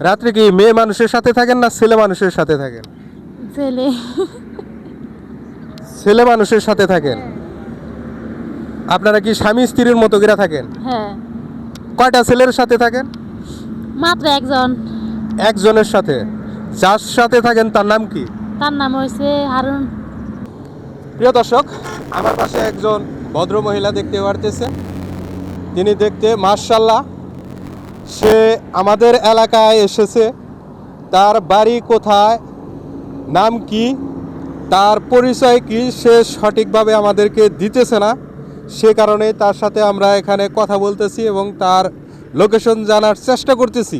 রাত্রে কি মেয়ে মানুষের সাথে থাকেন না ছেলে মানুষের সাথে থাকেন? ছেলে। ছেলে মানুষের সাথে থাকেন? আপনারা কি স্বামী স্ত্রীর মতো করে থাকেন? হ্যাঁ। কয়টা ছেলের সাথে থাকেন? মাত্র একজন। একজনের সাথে? যার সাথে থাকেন তার নাম কি? তার নাম হয়েছে হারুন। প্রিয় দর্শক আমার পাশে একজন ভদ্র মহিলা দেখতে পারতেছে তিনি দেখতে মার্শাল্লাহ সে আমাদের এলাকায় এসেছে। তার বাড়ি কোথায় নাম কি তার পরিচয় কি সে সঠিকভাবে আমাদেরকে দিতেছে না। সে কারণে তার সাথে আমরা এখানে কথা বলতেছি এবং তার লোকেশন জানার চেষ্টা করতেছি।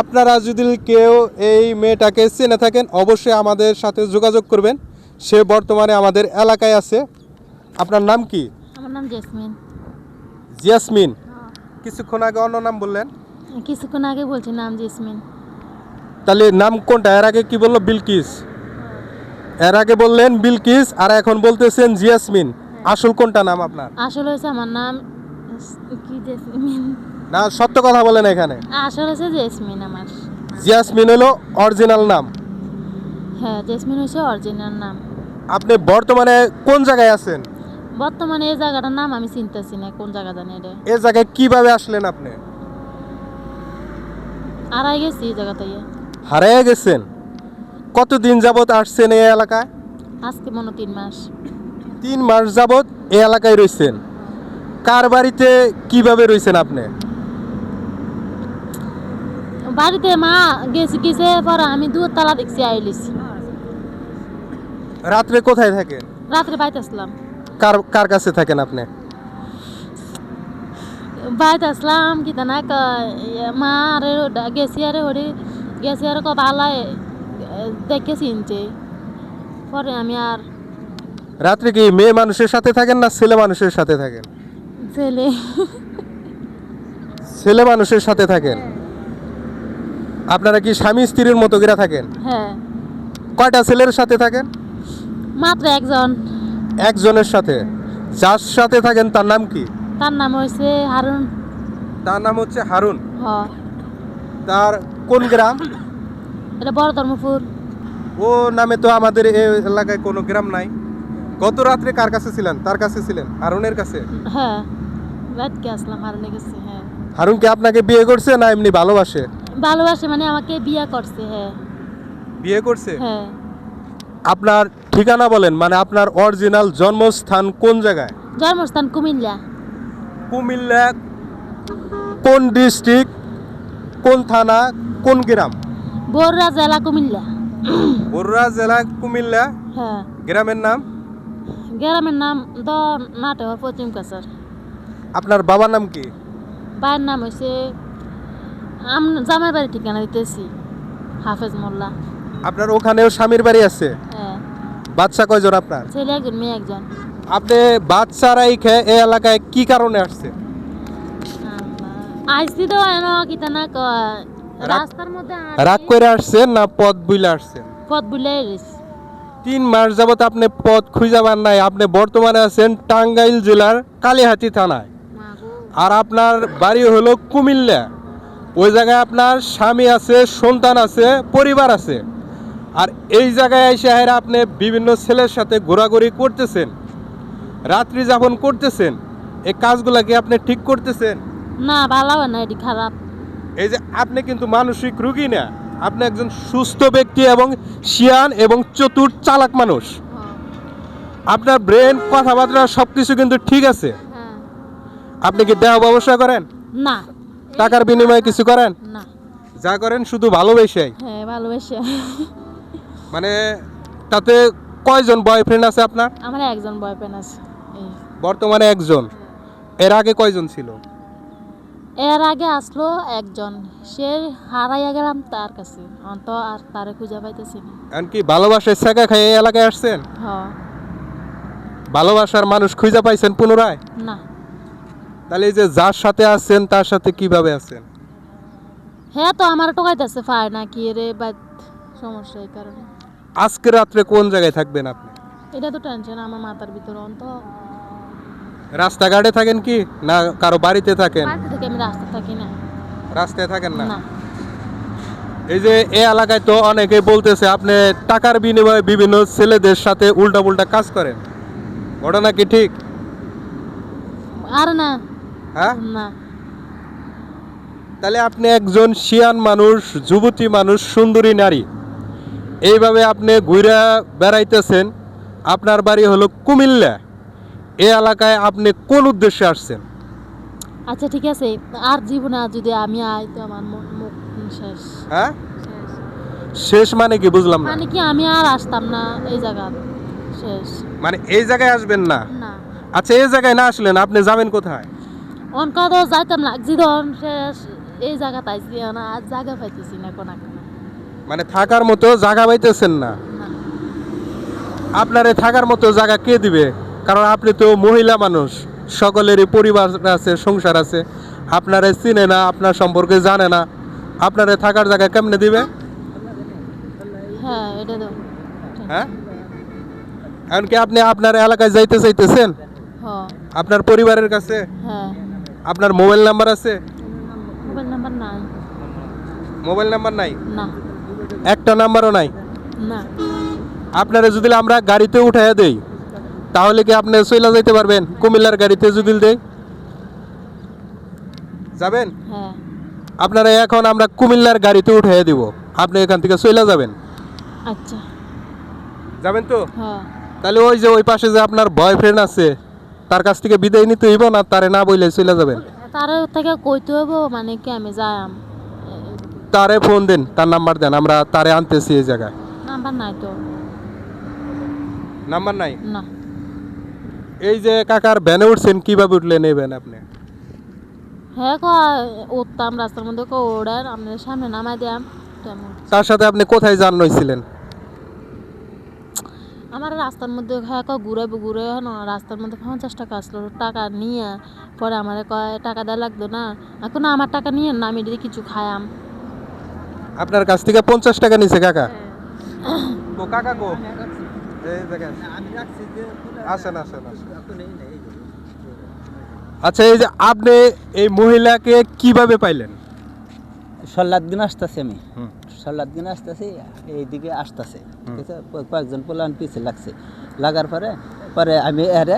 আপনারা যদি কেউ এই মেয়েটাকে চেনে থাকেন অবশ্যই আমাদের সাথে যোগাযোগ করবেন। সে বর্তমানে আমাদের এলাকায় আছে। আপনার নাম কি? আমার নাম জেসমিন। জিয়াসমিন কিছুক্ষণ আগে অন্য নাম বললেন। কিছুক্ষণ আগে বলছি নাম জেসমিন। তাহলে নাম কোনটা? এর আগে কি বলল বিলকিস? এর আগে বললেন বিলকিস আর এখন বলতেছেন জিয়াসমিন আসল কোনটা নাম আপনার? আসলে হয়েছে আমার নাম কি জেসমিন? না সত্য কথা বলেন এখানে। আসলে হয়েছে জেসমিন আমার। জিয়াসমিন হলো অরিজিনাল নাম। হ্যাঁ জেসমিন হয়েছে অরিজিনাল নাম। আপনি বর্তমানে কোন জায়গায় আছেন? বর্তমানে এই জায়গাটার নাম আমি চিনতেছি না কোন জায়গা জানি এটা। এ জায়গায় কীভাবে আসলেন আপনি? আড়াই গেছি এই হারিয়ে গেছেন? কতদিন যাবত আসছেন এই এলাকায়? আজকে মনে তিন মাস। তিন মাস যাবত এই এলাকায় রয়েছেন কার বাড়িতে কীভাবে রয়েছেন আপনি? বাড়িতে মা গেছি গেছে পরে আমি দু তালা দেখছি আইলিছি রাত্রে কোথায় থাকেন? রাত্রে বাইতে আসলাম। কার কার কাছে থাকেন আপনি? বাইতে আসলাম কি না মা আরে গেছি আরে হরি গেছি আরে কত আলাই দেখে চিনছে। পরে আমি আর রাত্রে কি মেয়ে মানুষের সাথে থাকেন না ছেলে মানুষের সাথে থাকেন? ছেলে। ছেলে মানুষের সাথে থাকেন? আপনারা কি স্বামী স্ত্রীর মতো করে থাকেন? হ্যাঁ। কয়টা ছেলের সাথে থাকেন? মাত্র একজন। একজনের সাথে। যার সাথে থাকেন তার নাম কি? তার নাম হয়েছে হারুন। তার নাম হচ্ছে হারুন। তার কোন গ্রাম? এটা বড় ধর্মপুর। ও নামে তো আমাদের এই এলাকায় কোনো গ্রাম নাই। গত রাত্রে কার কাছে ছিলেন? তার কাছে ছিলেন? হারুনের কাছে? হ্যাঁ। রাতকে আসলাম হারুনে গেছে হ্যাঁ। হারুন কি আপনাকে বিয়ে করছে না এমনি ভালোবাসে? ভালোবাসে মানে আমাকে বিয়ে করছে হ্যাঁ। বিয়ে করছে? হ্যাঁ। আপনার ঠিকানা বলেন মানে আপনার অরিজিনাল জন্মস্থান কোন জায়গায়? জন্মস্থান কুমিল্লা। কুমিল্লা কোন ডিস্ট্রিক্ট কোন থানা কোন গ্রাম? বড়রা জেলা কুমিল্লা। বরুড়া জেলা কুমিল্লা? হ্যাঁ। গ্রামের নাম? গ্রামের নাম দ নাটক পশ্চিম কাছার আপনার বাবার নাম কি? বাড়ির নাম হয়েছে আম জামাই বাড়ি ঠিকানা দিতেছি হাফেজ মোল্লা। আপনার ওখানেও স্বামীর বাড়ি আছে? হ্যাঁ। বাচ্চা কয়জন আপনার? ছেলে একজন মেয়ে একজন। আপনি বাচ্চারাই খেয়ে এই এলাকায় কি কারণে আসছে? আইসি তো কিতা না রাস্তার মধ্যে রাগ করে আসছেন না পথ বুইলে আসছেন? পথ গেছি। তিন মাস যাবত আপনি পথ খুঁজে পান নাই। আপনি বর্তমানে আছেন টাঙ্গাইল জেলার কালীহাতি থানায়। আর আপনার বাড়ি হলো কুমিল্লা। ওই জায়গায় আপনার স্বামী আছে সন্তান আছে পরিবার আছে। আর এই জায়গায় এসে আপনি বিভিন্ন ছেলের সাথে ঘোরাঘুরি করতেছেন। রাত্রি যাপন করতেছেন এই কাজগুলা কি আপনি ঠিক করতেছেন? না ভালো হয় না এটি খারাপ। এই যে আপনি কিন্তু মানসিক রুগী না আপনি একজন সুস্থ ব্যক্তি এবং শিয়ান এবং চতুর চালাক মানুষ। আপনার ব্রেন কথাবার্তা সব কিছু কিন্তু ঠিক আছে। হ্যাঁ। আপনি কি দেহ ব্যবসা করেন? না। টাকার বিনিময়ে কিছু করেন? না। যা করেন শুধু ভালোবেসে হ্যাঁ ভালোবাসে। মানে তাতে কয়জন বয়ফ্রেন্ড আছে আপনার? আমার একজন বয়ফ্রেন্ড আছে। বর্তমানে একজন। এর আগে কয়জন ছিল? এর আগে আসলো একজন। সে হারাইয়া গেলাম তার কাছে। আমার তো আর তারে খুঁজে পাইতেছি না। এমনকি ভালোবাসার শেখা খাই এই এলাকায় আসছেন? হ। ভালোবাসার মানুষ খুঁজে পাইছেন পুনরায়? না। তাহলে এই যে যার সাথে আছেন তার সাথে কীভাবে আছেন? হ্যাঁ তো আমার টোকাইতেছে পায় না কি রে বা সমস্যা এই কারণে। আজকে রাত্রে কোন জায়গায় থাকবেন আপনি? এটা তো টেনশন আমার মাথার ভিতরে অন্ত রাস্তাঘাটে থাকেন কি? না কারও বাড়িতে থাকেন? রাস্তা থাকি না। রাস্তায় থাকেন না? না। এই যে এই এলাকায় তো অনেকে বলতেছে আপনি টাকার বিনিময়ে বিভিন্ন ছেলেদের সাথে উল্টা পুল্টা কাজ করেন। ঘটনা কি ঠিক? আর না। হ্যাঁ? না। তাহলে আপনি একজন শিয়ান মানুষ যুবতী মানুষ সুন্দরী নারী। এইভাবে আপনি ঘুরে বেড়াইতেছেন। আপনার বাড়ি হলো কুমিল্লা। এই এলাকায় আপনি কোন উদ্দেশ্যে আসছেন? আচ্ছা ঠিক আছে। আর জীবনে আর যদি আমি আই তো আমার মুখ শেষ। হ্যাঁ? শেষ। মানে কি বুঝলাম না। মানে কি আমি আর আসতাম না এই জায়গা? শেষ। মানে এই জায়গায় আসবেন না? না। আচ্ছা এই জায়গায় না আসলেন আপনি যাবেন কোথায়? অনকা তো যাইতাম না জীবন শেষ। এই জায়গা পাইছি না আর জায়গা পাইতেছি না কোনা মানে থাকার মতো জায়গা পাইতেছেন না। আপনারে থাকার মতো জায়গা কে দিবে? কারণ আপনি তো মহিলা মানুষ সকলেরই পরিবার আছে সংসার আছে। আপনারে চিনে না আপনার সম্পর্কে জানে না। আপনারে থাকার জায়গা কেমনে দিবে? হ্যাঁ তো। হ্যাঁ? আপনি আপনার এলাকায় যাইতে চাইতেছেন? আপনার পরিবারের কাছে? হ্যাঁ। আপনার মোবাইল নাম্বার আছে? মোবাইল নাম্বার নাই। মোবাইল নাম্বার নাই? না। একটা নাম্বারও নাই? না। আপনারা যদি আমরা গাড়িতে উঠাইয়া দেই তাহলে কি আপনি চইলা যাইতে পারবেন? কুমিল্লার গাড়িতে যদি দেই। যাবেন? হ্যাঁ। আপনারা এখন আমরা কুমিল্লার গাড়িতে উঠাইয়া দিব। আপনি এখান থেকে চইলা যাবেন। আচ্ছা। যাবেন তো? হ্যাঁ। তাহলে ওই যে ওই পাশে যে আপনার বয়ফ্রেন্ড আছে তার কাছ থেকে বিদায় নিতে হইব না? তারে না বইলে চলে যাবেন? তারে থেকে কইতে হব মানে কি আমি যাইম তারে ফোন দেন তার নাম্বার দেন আমরা তারে আনতেছি এই জায়গায়। নাম্বার নাই তো। নাম্বার নাই? না। এই যে কাকার ভ্যানে উঠছেন কীভাবে উঠলেন এই ভ্যান আপনি? হ্যাঁ কয় উঠতাম রাস্তার মধ্যে কো ওড়ার আপনার সামনে নামাই দিয়াম তার সাথে আপনি কোথায় যান হয়েছিলেন আমার রাস্তার মধ্যে হ্যাঁ কয় ঘুরে ঘুরে না রাস্তার মধ্যে পঞ্চাশ টাকা আসলো টাকা নিয়ে পরে আমার কয় টাকা দেওয়া লাগতো না এখন আমার টাকা নিয়ে না আমি কিছু খায়াম আপনার কাছ থেকে পঞ্চাশ টাকা নিছে কাকা? তো কাকা কো এই দেখেন। আসেন আসেন আসেন। আচ্ছা এই যে আপনি এই মহিলাকে কীভাবে পাইলেন? সল্লাদ দিন আসতেছি আমি। সল্লাদ দিন আসতেছি এইদিকে আসতেছে ঠিক আছে? কয়েকজন পোলান পিছে লাগছে। লাগার পরে পরে আমি এরে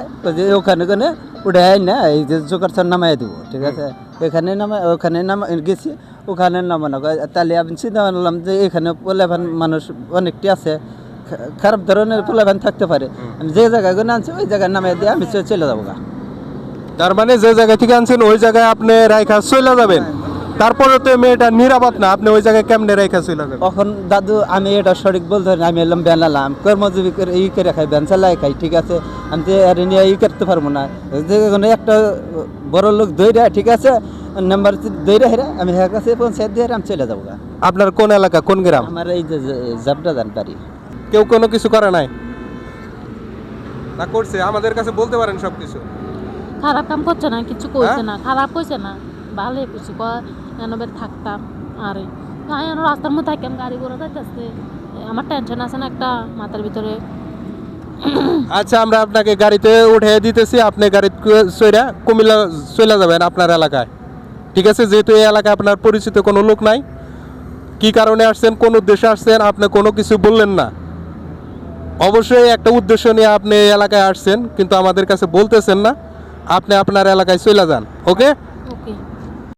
ওখানে ওখানে উঠে আই না এই যে জোকারছান নামাই দেবো ঠিক আছে? এখানে নামা ওখানে নামা গেছি ওখানে নামানো। তাহলে আমি চিন্তা করলাম যে এখানে পোলাভান মানুষ অনেকটি আছে খারাপ ধরনের পোলাভান থাকতে পারে। আমি যে জায়গায়গুলো আনছি ওই জায়গায় নামাই দিয়ে আমি চলে যাব গা। তার মানে যে জায়গা থেকে আনছেন ওই জায়গায় আপনি রাইখা চলে যাবেন। তারপরে তো মেয়েটা নিরাপদ না আপনি ওই জায়গায় কেমনে রাইখা চলে যাবেন? তখন দাদু আমি এটা সঠিক বলতে আমি এলাম বেনালাম কর্মজীবী করে ই করে খাই ব্যান চালাই খাই ঠিক আছে? আমি তো আর নিয়ে ই করতে পারব না। যে কোনো একটা বড় লোক দইরা ঠিক আছে? নাম্বার দইরা হেরা আমি হ্যাঁ কাছে পঞ্চায়েত দিয়ে আমি চলে যাব আপনার কোন এলাকা কোন গ্রাম? আমার এই যে জাবটা দান পারি কেউ কোনো কিছু করে নাই। না করছে আমাদের কাছে বলতে পারেন সব কিছু খারাপ কাম করছে না কিছু কইছে হ্যাঁ? না খারাপ কইছে না কয় এনবের থাকতাম আর। আমি এন রাস্তার মধ্যে থাকতাম গাড়ি ঘোড়া যাইতেছে আমার টেনশন আছে না একটা মাথার ভিতরে। আচ্ছা আমরা আপনাকে গাড়িতে উঠে দিতেছি আপনি গাড়িতে চইরা কুমিল্লা চলে যাবেন আপনার এলাকায়। ঠিক আছে যেহেতু এই এলাকায় আপনার পরিচিত কোনো লোক নাই কি কারণে আসছেন কোন উদ্দেশ্যে আসছেন আপনি কোনো কিছু বললেন না। অবশ্যই একটা উদ্দেশ্য নিয়ে আপনি এলাকায় আসছেন, কিন্তু আমাদের কাছে বলতেছেন না, আপনি আপনার এলাকায় চলে যান, ওকে?